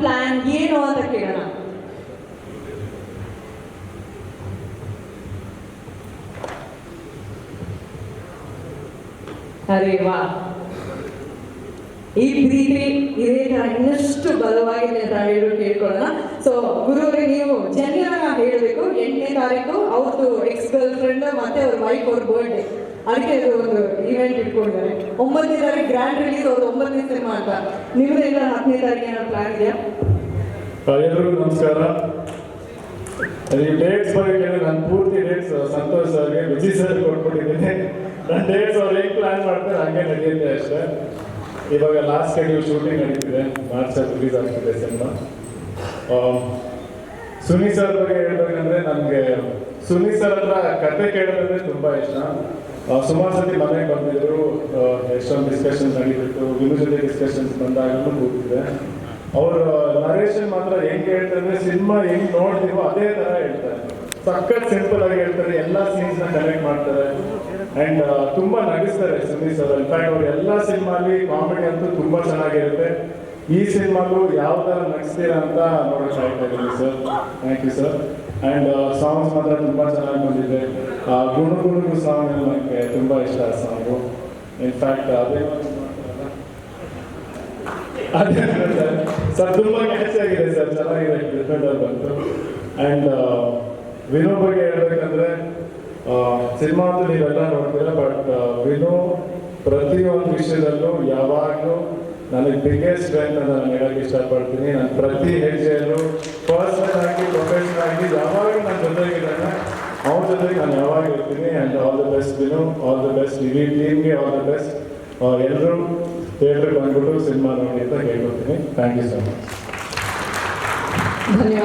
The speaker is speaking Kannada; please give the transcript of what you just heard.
ಪ್ಲಾನ್ ಏನು ಅಂತ ಕೇಳೋಣ. ಅರೆ ವಾ. ಈ ಪ್ರೀತಿ ಇದೇ ತರ ಇನ್ನಷ್ಟು ಬಲವಾಗಿದೆ ಅಂತ ಹೇಳೋ ಕೇಳ್ಕೊಳ್ಳೋಣ. ಸೊ ಗುರುವರೇ ನೀವು ಜನ್ಯನ ಹೇಳಬೇಕು. ಎಂಟನೇ ತಾರೀಕು ಅವ್ರದ್ದು ಎಕ್ಸ್ ಗರ್ಲ್ ಫ್ರೆಂಡ್ ಮತ್ತೆ ಅವ್ರ ವೈಫ್ ಅವ್ರ ಬರ್ಡೇ ಅದಕ್ಕೆ ಒಂದು ಇವೆಂಟ್ ಇಟ್ಕೊಂಡಿದ್ದಾರೆ. ಒಂಬತ್ತನೇ ತಾರೀಕು ಗ್ರ್ಯಾಂಡ್ ರಿಲೀಸ್ ಅವ್ರದ್ದು ಒಂಬತ್ತನೇ ಸಿನಿಮಾ ಅಂತ ನಿಮ್ದು ಇಲ್ಲ ಹತ್ತನೇ ತಾರೀಕು ಏನೋ ಪ್ಲಾನ್ ಇದೆಯಾ? ಎಲ್ಲರಿಗೂ ನಮಸ್ಕಾರ. ಈ ಡೇಟ್ಸ್ ಕೇಳಿ ನಾನು ಪೂರ್ತಿ ಡೇಟ್ಸ್ ಸಂತೋಷ್ ಸರ್ಗೆ, ವಿಜಿ ಸರ್ ಕೊಟ್ಬಿಟ್ಟಿದ್ದೀನಿ. ನನ್ನ ಡೇಟ್ಸ್ ಅವ್ರು ಹೇಗೆ ಪ್ಲಾನ್ ಮಾಡ್ತಾರೆ ಹಂಗೆ ನಡೆಯುತ್ತೆ ಅಷ್ಟೇ. ಇವಾಗ ಲಾಸ್ಟ್ ಶೆಡ್ಯೂಲ್ ಶೂಟಿಂಗ್ ನಡೀತಿದೆ ಮಾರ್ಚ್ ರಿಲೀಸ್ ಆಗ್ತಿದೆ ಸಿನಿಮಾ ಸುನಿ ಸರ್ ಬಗ್ಗೆ ಹೇಳ್ಬೇಕಂದ್ರೆ ನನಗೆ ಸುನಿ ಸರ್ ಹತ್ರ ಕತೆ ಕೇಳೋದಂದ್ರೆ ತುಂಬಾ ಇಷ್ಟ. ಸುಮಾರು ಸತಿ ಮನೆಗೆ ಬಂದಿದ್ರು ಎಷ್ಟೊಂದು ಡಿಸ್ಕಷನ್ಸ್ ನಡೀತಿತ್ತು ವಿನು ಜೊತೆ ಡಿಸ್ಕಷನ್ಸ್ ಬಂದಾಗಲೂ ಕೂತಿದೆ ಅವರು ನರೇಶನ್ ಮಾತ್ರ ಹೆಂಗ್ ಹೇಳ್ತಾರೆ ಸಿನಿಮಾ ಹೆಂಗ್ ನೋಡ್ತೀವೋ ಅದೇ ತರ ಹೇಳ್ತಾರೆ. ಸಖತ್ ಸಿಂಪಲ್ ಆಗಿ ಹೇಳ್ತಾರೆ, ಎಲ್ಲಾ ನ ಕನೆಕ್ಟ್ ಮಾಡ್ತಾರೆ. ಅಂಡ್ ತುಂಬಾ ನಗಿಸ್ತಾರೆ ಸುನೀಲ್ ಸರ್ ಇನ್ಫ್ಯಾಕ್ಟ್ ಅವ್ರು ಎಲ್ಲಾ ಸಿನಿಮಾಲಿ ಕಾಮಿಡಿ ಅಂತೂ ತುಂಬಾ ಚೆನ್ನಾಗಿರುತ್ತೆ. ಈ ಸಿನಿಮಾಗೂ ಯಾವ ತರ ನಗಿಸ್ತೀರಾ ಅಂತ ನೋಡಕ್ ಕಾಯ್ತಾ ಇದ್ದೀನಿ sir thank you sir and songs ಮಾತ್ರ ತುಂಬ ಚೆನ್ನಾಗಿ ಬಂದಿದೆ. ಗುಣು ಗುಣಗು ಸಾಂಗ್ ನನಗೆ ತುಂಬ ಇಷ್ಟ ಆ ಸಾಂಗು ಇನ್ಫ್ಯಾಕ್ಟ್ ಅದೇ ಅದೇ ಸರ್ ತುಂಬ ಕ್ಯಾಚ್ ಆಗಿದೆ ಸರ್ ಚೆನ್ನಾಗಿದೆ ಡಿಫೆಂಡರ್ ಬಂತು. ಆ್ಯಂಡ್ ವಿನೋ ಬಗ್ಗೆ ಹೇಳ್ಬೇಕಂದ್ರೆ ಸಿನಿಮಾ ಅಂತ ನೀವೆಲ್ಲ ನೋಡ್ತೀರ ಬಟ್ ವಿನೋ ಪ್ರತಿಯೊಂದು ವಿಷಯದಲ್ಲೂ ಯಾವಾಗಲೂ ನನಗೆ ಬಿಗ್ಗೆಸ್ಟ್ ಸ್ಟ್ರೆಂತ್ ಅಂತ ನಾನು ಹೇಳಕ್ಕೆ ಇಷ್ಟಪಡ್ತೀನಿ. ನಾನು ಪ್ರತಿ ಹೆಜ್ಜೆಯಲ್ಲೂ ಅವ್ರ ಜೊತೆಗೆ ನಾನು ಯಾವಾಗ ಇರ್ತೀನಿ and all the best Vinu all the best ಇಡೀ ಟೀಮ್ಗೆ ಆಲ್ ದ ಬೆಸ್ಟ್ ಎಲ್ಲರೂ ಥಿಯೇಟ್ರಿಗೆ ಬಂದ್ಬಿಟ್ಟು ಸಿನಿಮಾ ನೋಡಿ ಅಂತ ಕೇಳ್ಕೊತೀನಿ ಥ್ಯಾಂಕ್ ಯು ಸೊ ಮಚ್ ಧನ್ಯವಾದ